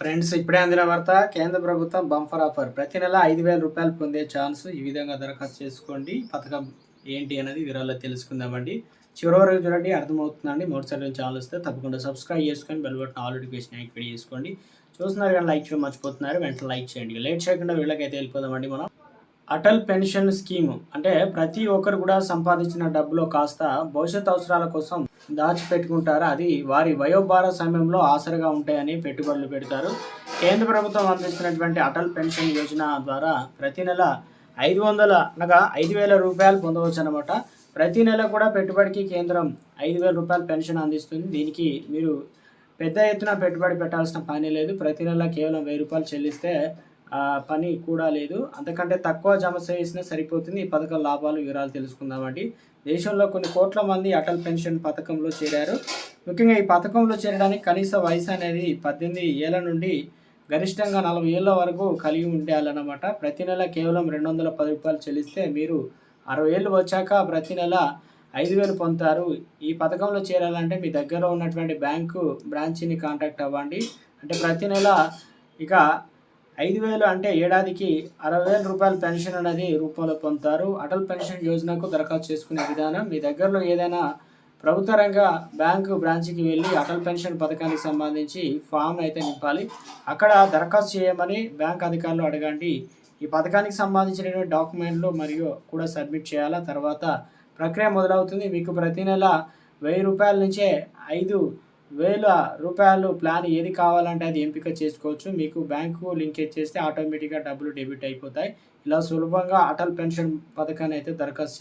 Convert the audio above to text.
Friends ఇప్పుడే అందిన వార్త కేంద్ర ప్రభుత్వం బంఫర్ ఆఫర్. ప్రతి నెల ఐదు వేల రూపాయలు పొందే ఛాన్స్ ఈ విధంగా దరఖాస్తు చేసుకోండి. పథకం ఏంటి అనేది వివరాల్లో తెలుసుకుందామండి. చివరి వరకు చూడండి అర్థమవుతుందండి. మొదటిసారి ఛానల్ వస్తే తప్పకుండా సబ్స్క్రైబ్ చేసుకొని bell button all notification activate చేసుకోండి. చూస్తున్నారు కానీ లైక్ చేయడం మర్చిపోతున్నారు. వెంటనే లైక్ చేయండి. లేట్ చేయకుండా వీళ్ళకైతే వెళ్ళిపోదామండి మనం. Atal pension scheme. అంటే ప్రతి ఒక్కరు కూడా సంపాదించిన డబ్బులో కాస్త భవిష్యత్ అవసరాల కోసం దాచిపెట్టుకుంటారు? అది వారి వయోభార సమయంలో ఆసరగా ఉంటాయని పెట్టుబడులు పెడతారు. కేంద్ర ప్రభుత్వం అందిస్తున్నటువంటి అటల్ పెన్షన్ యోజన ద్వారా ప్రతి నెల ఐదు వందల అనగా ఐదు వేల రూపాయలు పొందవచ్చు అనమాట ప్రతి నెల కూడా పెట్టుబడికి కేంద్రం ఐదు వేల రూపాయల పెన్షన్ అందిస్తుంది. దీనికి మీరు పెద్ద ఎత్తున పెట్టుబడి పెట్టాల్సిన పని లేదు. ప్రతి నెల కేవలం వెయ్యి రూపాయలు చెల్లిస్తే పని కూడా లేదు. అంతకంటే తక్కువ జమ చేసినా సరిపోతుంది. ఈ పథకం లాభాలు వివరాలు తెలుసుకుందామండి దేశంలో కొన్ని కోట్ల మంది అటల్ పెన్షన్ పథకంలో చేరారు. ముఖ్యంగా ఈ పథకంలో చేరడానికి కనీస వయసు అనేది పద్దెనిమిది ఏళ్ళ నుండి గరిష్టంగా నలభై ఏళ్ళ వరకు కలిగి ఉండాలన్నమాట. ప్రతి నెల కేవలం రెండు వందల పది రూపాయలు చెల్లిస్తే మీరు అరవై ఏళ్ళు వచ్చాక ప్రతి నెల ఐదు వేలు పొందుతారు. ఈ పథకంలో చేరాలంటే మీ దగ్గర ఉన్నటువంటి బ్యాంకు బ్రాంచ్ని కాంటాక్ట్ అవ్వండి. అంటే ప్రతి నెల ఇక ఐదు వేలు అంటే ఏడాదికి అరవై వేల రూపాయల పెన్షన్ అనేది రూపంలో పొందుతారు. అటల్ పెన్షన్ యోజనకు దరఖాస్తు చేసుకునే విధానం మీ దగ్గరలో ఏదైనా ప్రభుత్వ రంగ బ్యాంకు బ్రాంచ్కి వెళ్ళి అటల్ పెన్షన్ పథకానికి సంబంధించి ఫామ్ అయితే నింపాలి. అక్కడ దరఖాస్తు చేయమని బ్యాంక్ అధికారులు అడగండి. ఈ పథకానికి సంబంధించిన డాక్యుమెంట్లు మరియు కూడా సబ్మిట్ చేయాలా? తర్వాత ప్రక్రియ మొదలవుతుంది. మీకు ప్రతి నెల వెయ్యి రూపాయల నుంచే ఐదు వేల రూపాయలు ప్లాన్ ఏది కావాలంటే అది ఎంపిక చేసుకోవచ్చు. మీకు బ్యాంకు లింకేజ్ చేస్తే ఆటోమేటిక్గా డబ్బులు డెబిట్ అయిపోతాయి. ఇలా సులభంగా అటల్ పెన్షన్ పథకాన్ని అయితే దరఖాస్తు చే-